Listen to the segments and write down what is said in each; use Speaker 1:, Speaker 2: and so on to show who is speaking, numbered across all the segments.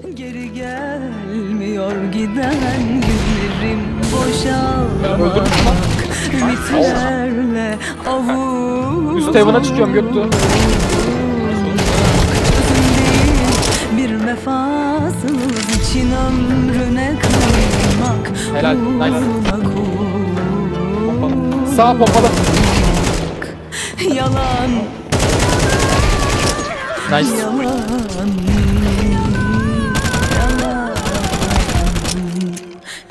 Speaker 1: Geri gelmiyor giden günlerim boşalmak Ümitlerle avun
Speaker 2: Üst evine çıkıyorum Göktuğ.
Speaker 1: Bir vefasız için ömrüne kıymak
Speaker 2: Helal, nice. Sağ pompalı.
Speaker 1: Yalan
Speaker 2: Nice.
Speaker 1: Yalan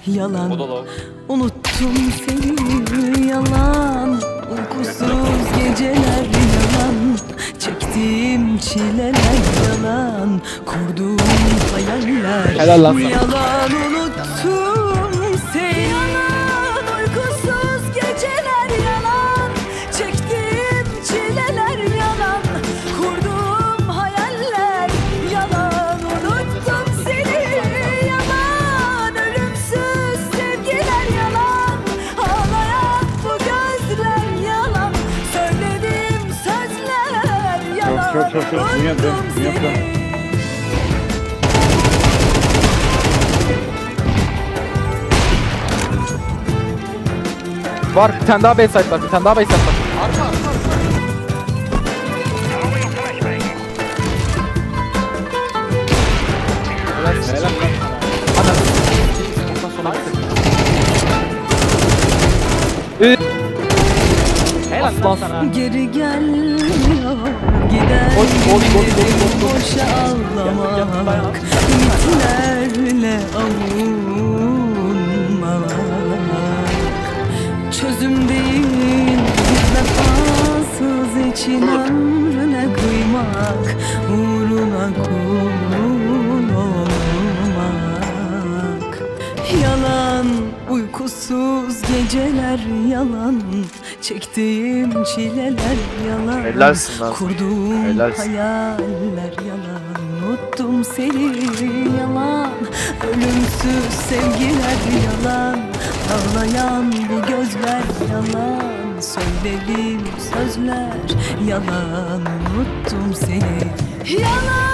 Speaker 1: Yalan. Unuttum seni yalan. Uykusuz geceler yalan. Çektiğim çileler yalan. Kurduğum hayaller.
Speaker 2: Helal lan.
Speaker 1: Yalan unuttum
Speaker 3: çok, çok, çok. Dünya dön, dünya dön.
Speaker 2: Var bir tane daha backside var. Bir tane daha backside var. Helal helal. Ondan sonra Ee, Helal lan sana.
Speaker 1: Geri gelmiyor ağlamak Ümitlerle avunmak Çözüm değil bir vefasız için ömrüne kıymak Uğruna kul olmak Yalan uykusuz geceler yalan Çektiğim çileler yalan.
Speaker 4: Helalsin lan.
Speaker 1: Kurduğum
Speaker 4: Helalsin.
Speaker 1: hayaller yalan. Unuttum seni yalan. Ölümsüz sevgiler yalan. Ağlayan bu gözler yalan. Söylediğim sözler yalan. Unuttum seni Yalan